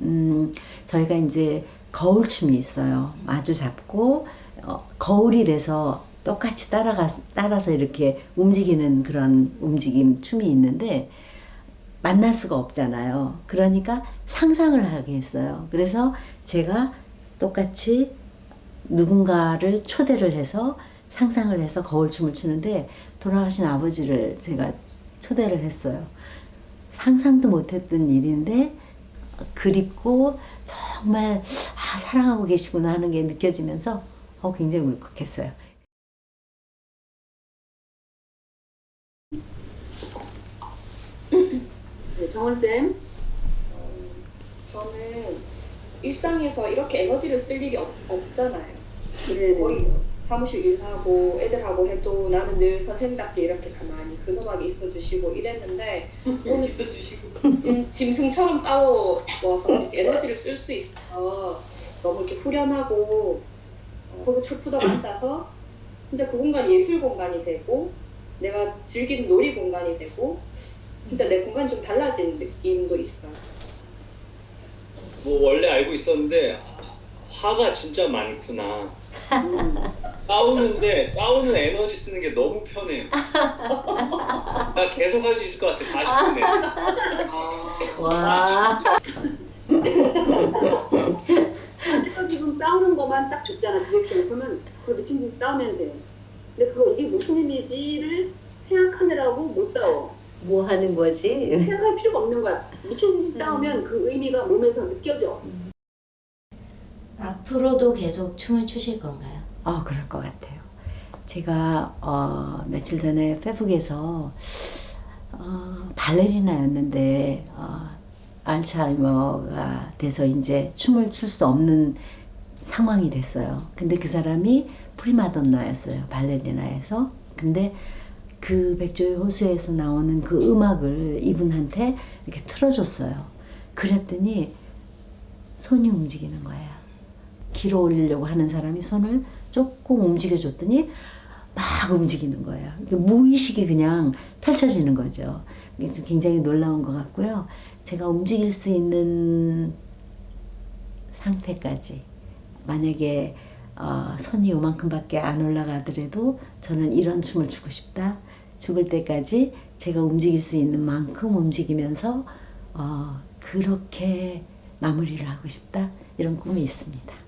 음, 저희가 이제 거울춤이 있어요. 마주 잡고 어, 거울이 돼서 똑같이 따라가 따라서 이렇게 움직이는 그런 움직임 춤이 있는데 만날 수가 없잖아요. 그러니까 상상을 하게 했어요. 그래서 제가 똑같이 누군가를 초대를 해서 상상을 해서 거울춤을 추는데 돌아가신 아버지를 제가 초대를 했어요. 상상도 못했던 일인데 그립고 정말 아 사랑하고 계시구나 하는 게 느껴지면서 어, 굉장히 울컥했어요. 네, 정원 쌤. 저는 일상에서 이렇게 에너지를 쓸 일이 없, 없잖아요. 네, 거의 네. 뭐 사무실 일하고 애들하고 해도 나는 늘 선생님답게 이렇게 가만히 근엄하게 있어주시고 이랬는데 오늘 짐, 짐승처럼 싸워와서 이렇게 에너지를 쓸 수 있어서 너무 이렇게 후련하고 어, 거기 철푸덕 앉아서 진짜 그 공간이 예술 공간이 되고 내가 즐기는 놀이 공간이 되고 진짜 내 공간이 좀 달라진 느낌도 있어요. 뭐 원래 알고 있었는데 화가 진짜 많구나. 음. 싸우는데 싸우는 에너지 쓰는 게 너무 편해요. 나 계속 할 수 있을 것 같아. 40분에. 아, 와. 그래서 지금 싸우는 것만 딱 줬잖아. 디렉션. 그러면 그 미친 듯이 싸우면 돼. 근데 그거 이게 무슨 의미지를 생각하느라고 못 싸워. 뭐 하는 거지? 생각할 필요가 없는 거야. 미친 듯이 싸우면 그 의미가 몸에서 느껴져. 앞으로도 계속 춤을 추실 건가요? 어, 그럴 것 같아요. 제가 어, 며칠 전에 페북에서 어, 발레리나였는데 어, 알츠하이머가 돼서 이제 춤을 출 수 없는 상황이 됐어요. 근데 그 사람이 프리마돈나였어요. 발레리나에서. 근데 그 백조의 호수에서 나오는 그 음악을 이분한테 이렇게 틀어줬어요. 그랬더니 손이 움직이는 거예요. 길어 올리려고 하는 사람이 손을 조금 움직여줬더니 막 움직이는 거예요. 무의식이 그냥 펼쳐지는 거죠. 이게 좀 굉장히 놀라운 것 같고요. 제가 움직일 수 있는 상태까지 만약에 어, 손이 요만큼밖에 안 올라가더라도 저는 이런 춤을 추고 싶다. 죽을 때까지 제가 움직일 수 있는 만큼 움직이면서 어, 그렇게 마무리를 하고 싶다. 이런 꿈이 있습니다.